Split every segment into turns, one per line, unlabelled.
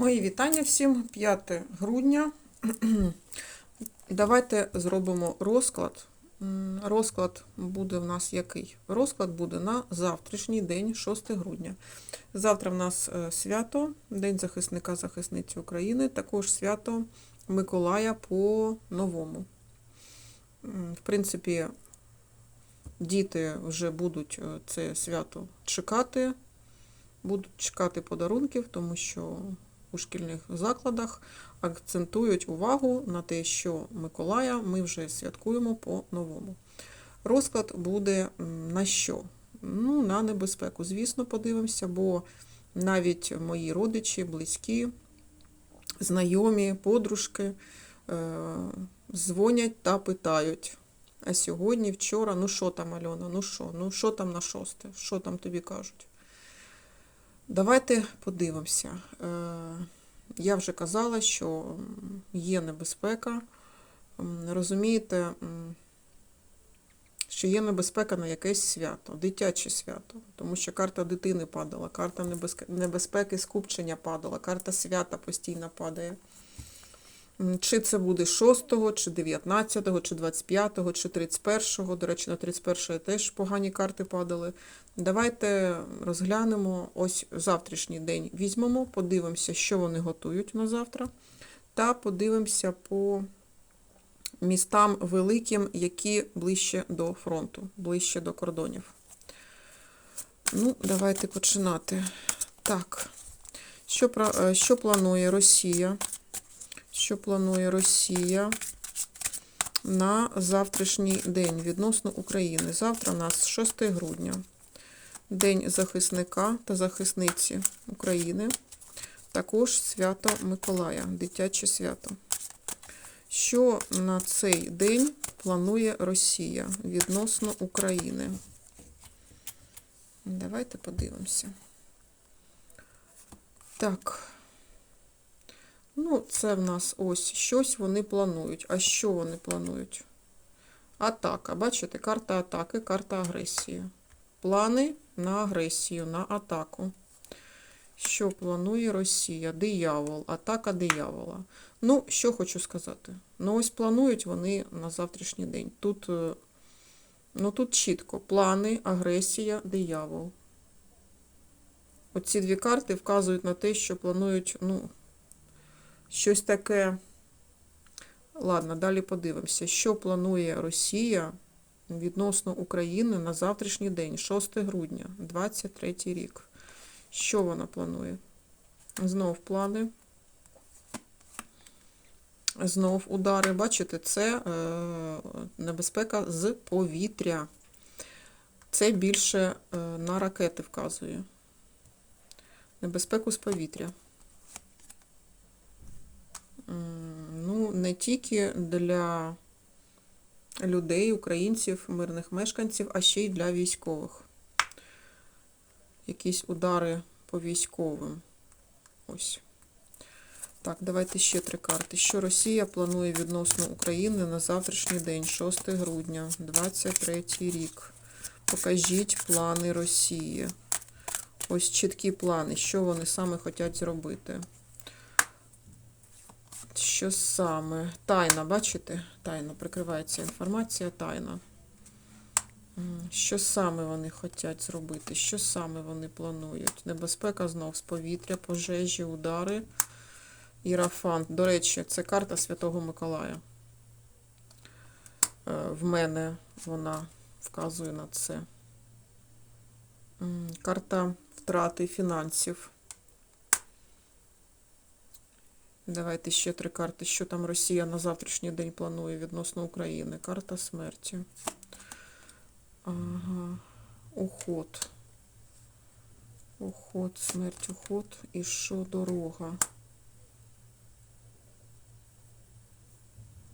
Мої вітання всім. 5 грудня. Давайте зробимо розклад. Розклад буде в нас який? Розклад буде на завтрашній день, 6 грудня. Завтра в нас е, свято, День захисника захисниці України, також свято Миколая по новому. В принципі, діти вже будуть е, це свято чекати, будуть чекати подарунків, тому що у шкільних закладах акцентують увагу на те, що Миколая ми вже святкуємо по-новому. Розклад буде на що? Ну, на небезпеку. Звісно, подивимося, бо навіть мої родичі, близькі, знайомі, подружки е, дзвонять та питають. А сьогодні, вчора, ну що там, Альона, ну що, ну що там на шосте, що там тобі кажуть? Давайте подивимося. Е, Я вже казала, що є небезпека. Розумієте, що є небезпека на якесь свято, дитяче свято, тому що карта дитини падала, карта небезпеки скупчення падала, карта свята постійно падає. Чи це буде 6, чи 19, чи 25, чи 31. До речі, на 31 теж погані карти падали. Давайте розглянемо ось завтрашній день. Візьмемо, подивимося, що вони готують на завтра, та подивимося по містам великим, які ближче до фронту, ближче до кордонів. Ну, давайте починати. Так, що, е, що планує Росія? Що планує Росія на завтрашній день відносно України? Завтра у нас 6 грудня. День захисника та захисниці України. Також свято Миколая, дитяче свято. Що на цей день планує Росія відносно України? Давайте подивимося. Так. Ну, це в нас ось щось вони планують. А що вони планують? Атака. Бачите, карта атаки, карта агресії. Плани на агресію, на атаку. Що планує Росія? Диявол, атака диявола. Ну, що хочу сказати. Ну, ось планують вони на завтрашній день. Тут, е, ну, тут чітко: плани, агресія, диявол. Оці дві карти вказують на те, що планують, ну, щось таке. Ладно, далі подивимося, що планує Росія відносно України на завтрашній день, 6 грудня, 23 рік. Що вона планує? Знов плани. Знов удари. Бачите, це е, небезпека з повітря. Це більше е, на ракети вказує. Небезпеку з повітря. Ну, не тільки для людей, українців, мирних мешканців, а ще й для військових. Якісь удари по військовим. Ось. Так, давайте ще три карти. Що Росія планує відносно України на завтрашній день, 6 грудня, 23 рік. Покажіть плани Росії. Ось чіткі плани, що вони саме хочуть зробити. Що саме? Тайна, бачите? Тайна прикривається інформація, тайна. Що саме вони хочуть зробити? Що саме вони планують? Небезпека знов з повітря, пожежі, удари. Ірафант. До речі, це карта Святого Миколая. Е, В мене вона вказує на це. Карта втрати фінансів. Давайте ще три карти. Що там Росія на завтрашній день планує відносно України? Карта смерті. Ага. Уход. Уход, смерть, уход. І що дорога?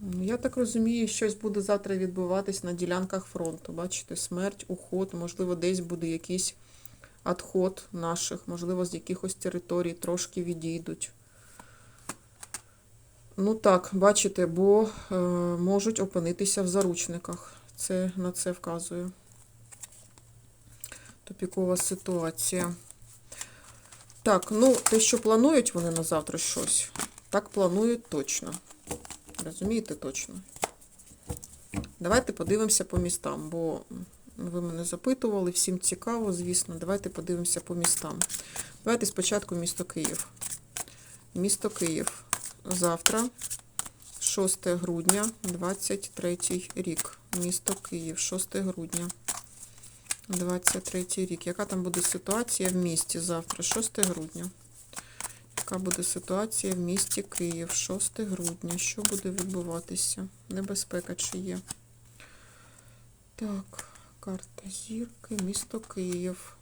Ну, Я так розумію, щось буде завтра відбуватись на ділянках фронту. Бачите, смерть, уход, можливо, десь буде якийсь відход наших, можливо, з якихось територій трошки відійдуть. Ну так, бачите, бо е, можуть опинитися в заручниках. Це на це вказує. Тупікова ситуація. Так, ну, те, що планують вони на завтра щось, так планують точно. Розумієте точно? Давайте подивимося по містам, бо ви мене запитували, всім цікаво, звісно. Давайте подивимося по містам. Давайте спочатку місто Київ. Місто Київ. Завтра, 6 грудня, 23 рік. Місто Київ, 6 грудня. 23 рік. Яка там буде ситуація в місті завтра, 6 грудня? Яка буде ситуація в місті Київ, 6 грудня? Що буде відбуватися? Небезпека чи є? Так, карта зірки, місто Київ.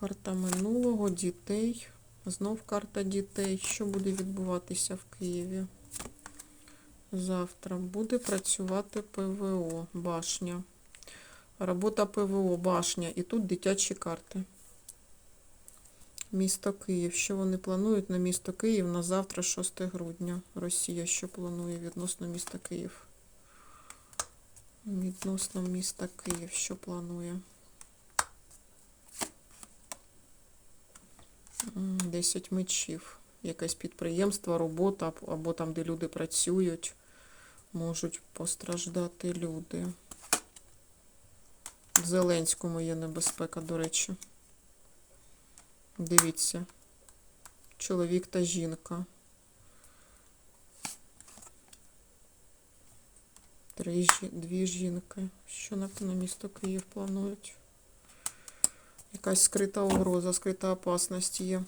Карта минулого, дітей. Знов карта дітей. Що буде відбуватися в Києві? Завтра буде працювати ПВО, башня. Робота ПВО, башня. І тут дитячі карти. Місто Київ. Що вони планують на місто Київ на завтра, 6 грудня? Росія що планує відносно міста Київ? Відносно міста Київ, що планує? 10 мечів. Якесь підприємство, робота, або там, де люди працюють, можуть постраждати люди. В Зеленському є небезпека, до речі. Дивіться. Чоловік та жінка. Три дві жінки. Що на, місто Київ планують? Якась скрита угроза, скрита опасність є.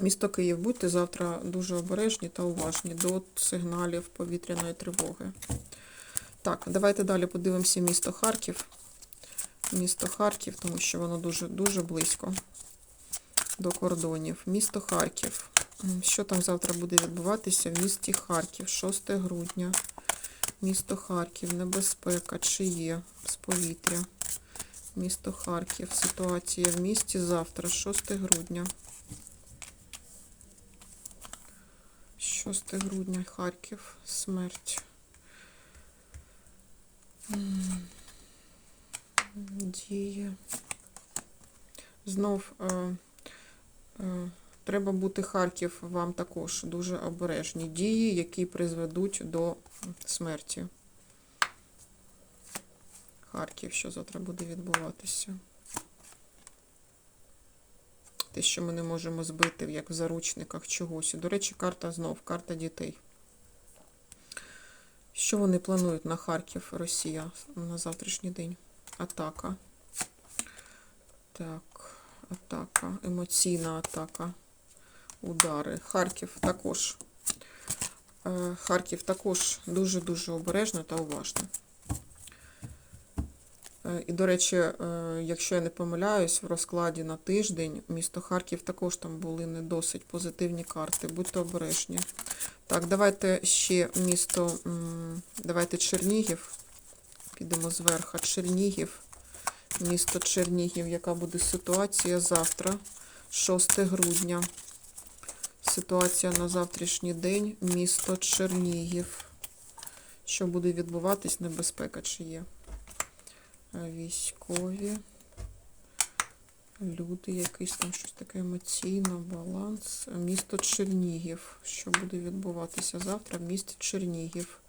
Місто Київ, будьте завтра дуже обережні та уважні до сигналів повітряної тривоги. Так, давайте далі подивимося місто Харків. Місто Харків, тому що воно дуже, дуже близько до кордонів. Місто Харків. Що там завтра буде відбуватися в місті Харків, 6 грудня. Місто Харків, небезпека, чи є з повітря. Місто Харків, ситуація в місті завтра, 6 грудня. 6 грудня, Харків, смерть. Діє. Знов е, е, треба бути Харків вам також дуже обережні дії, які призведуть до смерті. Харків, що завтра буде відбуватися. Те, що ми не можемо збити, як в заручниках чогось. До речі, карта знов, карта дітей. Що вони планують на Харків, Росія на завтрашній день? Атака. Так, атака, емоційна атака, удари. Харків також. Е, Харків також дуже-дуже обережно та уважно. Е, І, до речі, е, якщо я не помиляюсь, в розкладі на тиждень місто Харків також там були не досить позитивні карти. Будьте обережні. Так, давайте ще місто, давайте Чернігів. Підемо зверху. Чернігів. Місто Чернігів. Яка буде ситуація завтра, 6 грудня. Ситуація на завтрашній день. Місто Чернігів. Що буде відбуватись? Небезпека чи є? Військові. Люди, якийсь там щось таке емоційно, баланс. Місто Чернігів. Що буде відбуватися завтра в місті Чернігів?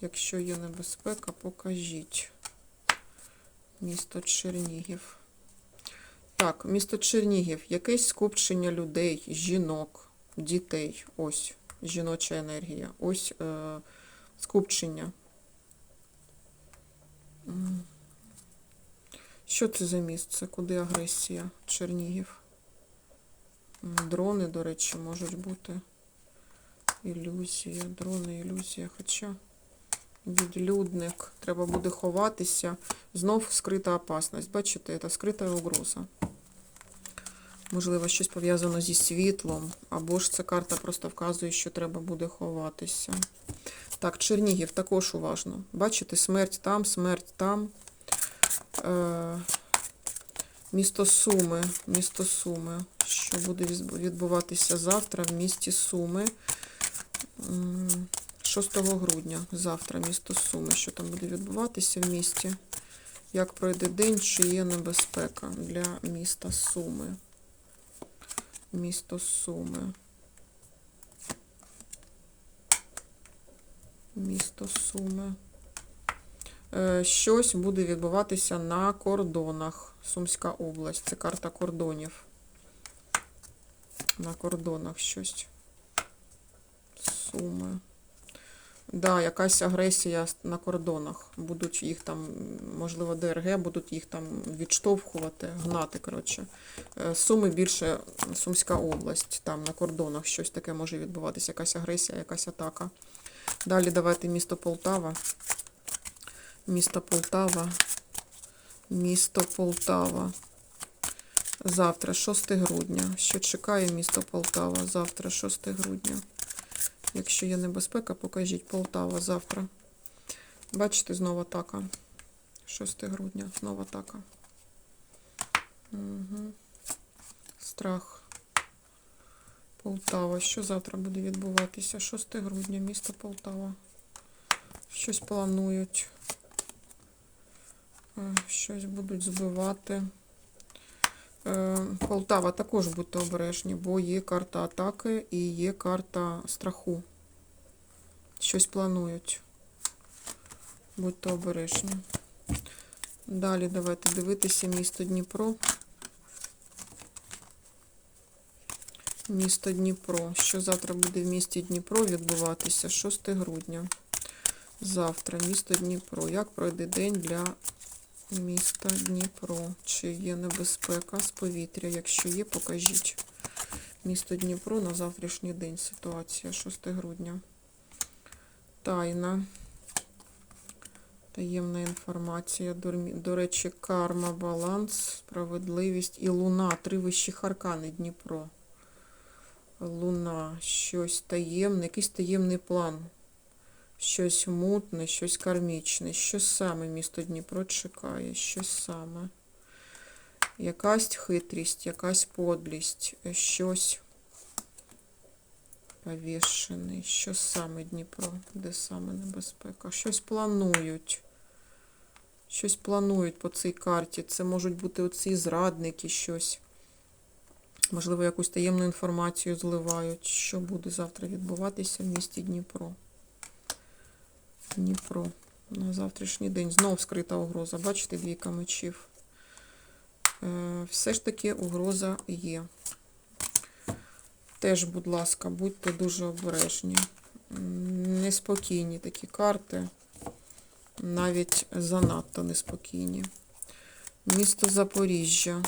Якщо є небезпека, покажіть. Місто Чернігів. Так, місто Чернігів. Якесь скупчення людей, жінок, дітей. Ось жіноча енергія. Ось е, скупчення. Що це за місце? Куди агресія? Чернігів. Дрони, до речі, можуть бути. Ілюзія, дрони, ілюзія. Хоча відлюдник. Треба буде ховатися. Знов скрита опасність. Бачите, це скрита угроза. Можливо, щось пов'язано зі світлом, або ж ця карта просто вказує, що треба буде ховатися. Так, Чернігів також уважно. Бачите, смерть там, смерть там. Е, місто Суми. Місто Суми. Що буде відбуватися завтра в місті Суми? 6 грудня. Завтра місто Суми. Що там буде відбуватися в місті? Як пройде день, чи є небезпека для міста Суми? Місто Суми. Місто Суми. Е, Щось буде відбуватися на кордонах. Сумська область. Це карта кордонів. На кордонах щось. Суми. Да, якась агресія на кордонах. Будуть їх там, можливо, ДРГ, будуть їх там відштовхувати, гнати, коротше. Е, Суми більше Сумська область, там на кордонах щось таке може відбуватися, якась агресія, якась атака. Далі давайте місто Полтава. Місто Полтава. Місто Полтава. Завтра, 6 грудня. Що чекає місто Полтава? Завтра, 6 грудня. Якщо є небезпека, покажіть Полтава завтра. Бачите, знову атака. 6 грудня, знову атака. Угу. Страх. Полтава. Що завтра буде відбуватися? 6 грудня, місто Полтава. Щось планують. Е, Щось будуть збивати. Е, Полтава також будьте обережні, бо є карта атаки і є карта страху. Щось планують. Будьте обережні. Далі давайте дивитися місто Дніпро. Місто Дніпро. Що завтра буде в місті Дніпро відбуватися? 6 грудня. Завтра місто Дніпро. Як пройде день для міста Дніпро? Чи є небезпека з повітря? Якщо є, покажіть. Місто Дніпро на завтрашній день. Ситуація 6 грудня. Тайна. Таємна інформація. До речі, карма, баланс, справедливість і луна. Три вищі аркани Дніпро. Луна, щось таємне, якийсь таємний план. Щось мутне, щось кармічне. Що саме місто Дніпро чекає? Що саме? Якась хитрість, якась подлість, щось повішений. Що саме Дніпро? Де саме небезпека? Щось планують. Щось планують по цій карті. Це можуть бути оці зрадники, щось. Можливо, якусь таємну інформацію зливають. Що буде завтра відбуватися в місті Дніпро? Дніпро. На завтрашній день. Знов скрита угроза. Бачите, двійка мечів. Е, Все ж таки угроза є. Теж, будь ласка, будьте дуже обережні. Неспокійні такі карти. Навіть занадто неспокійні. Місто Запоріжжя.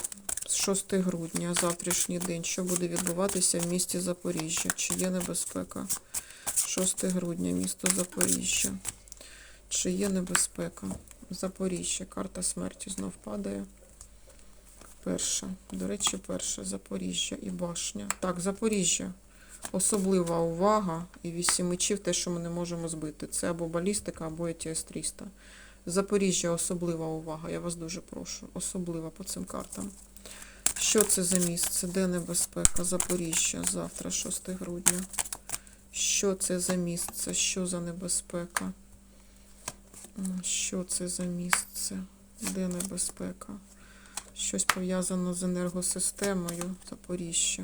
З 6 грудня, завтрашній день. Що буде відбуватися в місті Запоріжжя? Чи є небезпека? 6 грудня, місто Запоріжжя. Чи є небезпека? Запоріжжя. Карта смерті знов падає. Перша. До речі, перша. Запоріжжя і башня. Так, Запоріжжя. Особлива увага і вісім мечів, те, що ми не можемо збити. Це або балістика, або ЕТС-300. Запоріжжя особлива увага. Я вас дуже прошу. Особлива по цим картам. Що це за місце? Де небезпека? Запоріжжя. Завтра, 6 грудня. Що це за місце? Що за небезпека? Що це за місце? Де небезпека? Щось пов'язано з енергосистемою Запоріжжя.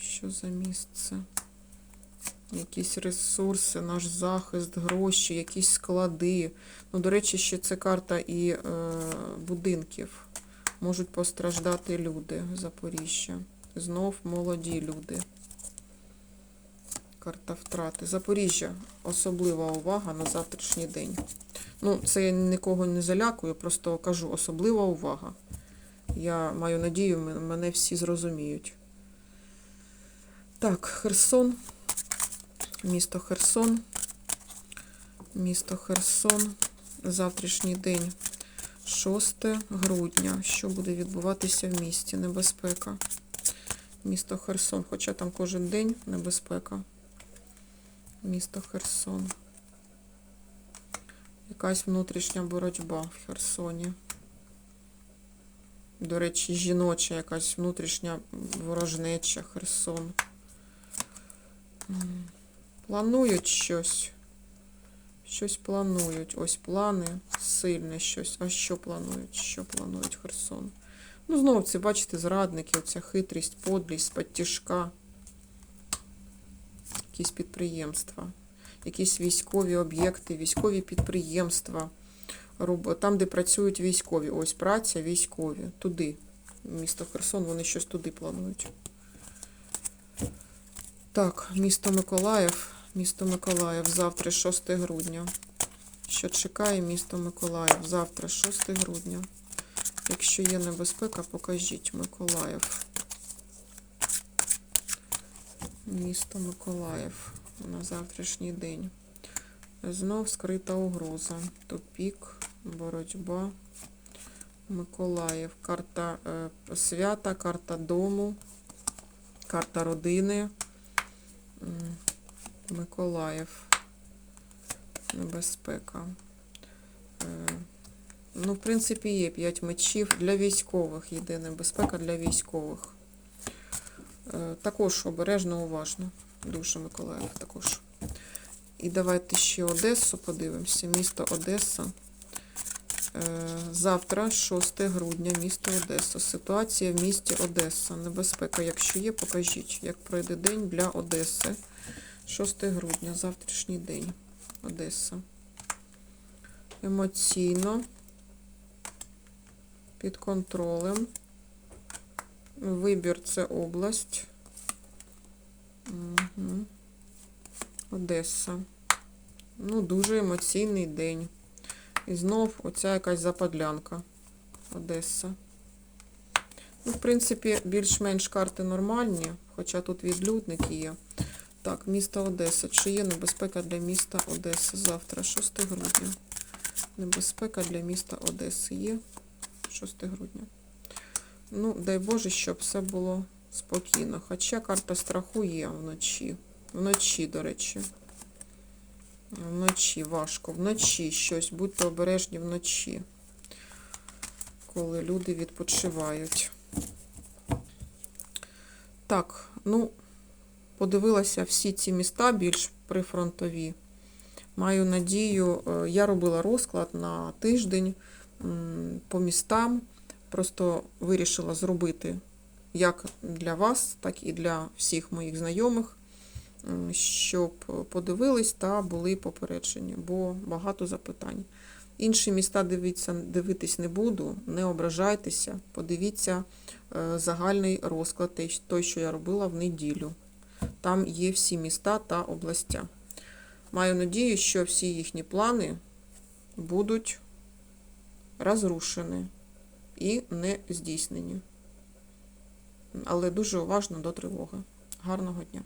Що за місце? Якісь ресурси, наш захист, гроші, якісь склади. Ну, до речі, ще це карта і е, будинків. Можуть постраждати люди Запоріжжя. Знов молоді люди. Карта втрати. Запоріжжя. Особлива увага на завтрашній день. Ну, це я нікого не залякую, просто кажу особлива увага. Я маю надію, мене всі зрозуміють. Так, Херсон. Місто Херсон. Місто Херсон. Завтрашній день. 6 грудня. Що буде відбуватися в місті? Небезпека. Місто Херсон. Хоча там кожен день небезпека. Місто Херсон. Якась внутрішня боротьба в Херсоні. До речі, жіноча якась внутрішня ворожнеча Херсон. Планують щось. Щось планують. Ось плани, сильне щось. А що планують? Що планують Херсон? Ну, знову це, бачите, зрадники, оця хитрість, подлість, сподтяжка, якісь підприємства, якісь військові об'єкти, військові підприємства. Там, де працюють військові. Ось праця, військові. Туди. Місто Херсон, вони щось туди планують. Так, місто Миколаїв. Місто Миколаїв завтра 6 грудня. Що чекає місто Миколаїв? Завтра 6 грудня. Якщо є небезпека, покажіть Миколаїв. Місто Миколаїв на завтрашній день. Знов скрита угроза. Тупік, боротьба. Миколаїв. Карта е, свята, карта дому, карта родини. Миколаїв. Небезпека. Е, Ну, в принципі, є 5 мечів для військових. Йде небезпека для військових. Е, Також обережно, уважно. Дуже Миколаїв також. І давайте ще Одесу подивимося. Місто Одеса. Е, Завтра, 6 грудня, місто Одеса. Ситуація в місті Одеса. Небезпека, якщо є, покажіть, як пройде день для Одеси. 6 грудня, завтрашній день. Одеса. Емоційно. Під контролем. Вибір це область. Угу. Одеса. Ну, дуже емоційний день. І знов оця якась западлянка. Одеса. Ну, в принципі, більш-менш карти нормальні, хоча тут відлюдник є. Так, місто Одеса. Чи є небезпека для міста Одеси завтра, 6 грудня? Небезпека для міста Одеси є 6 грудня. Ну, дай Боже, щоб все було спокійно. Хоча карта страху є вночі. Вночі, до речі. Вночі важко. Вночі щось. Будьте обережні вночі. Коли люди відпочивають. Так, ну, подивилася всі ці міста більш прифронтові. Маю надію, е, я робила розклад на тиждень по містам. Просто вирішила зробити як для вас, так і для всіх моїх знайомих, щоб подивились та були попереджені, бо багато запитань. Інші міста дивіться, дивитись не буду, не ображайтеся, подивіться е, загальний розклад, той- той, що я робила в неділю. Там є всі міста та областя. Маю надію, що всі їхні плани будуть розрушені і не здійснені. Але дуже уважно до тривоги. Гарного дня!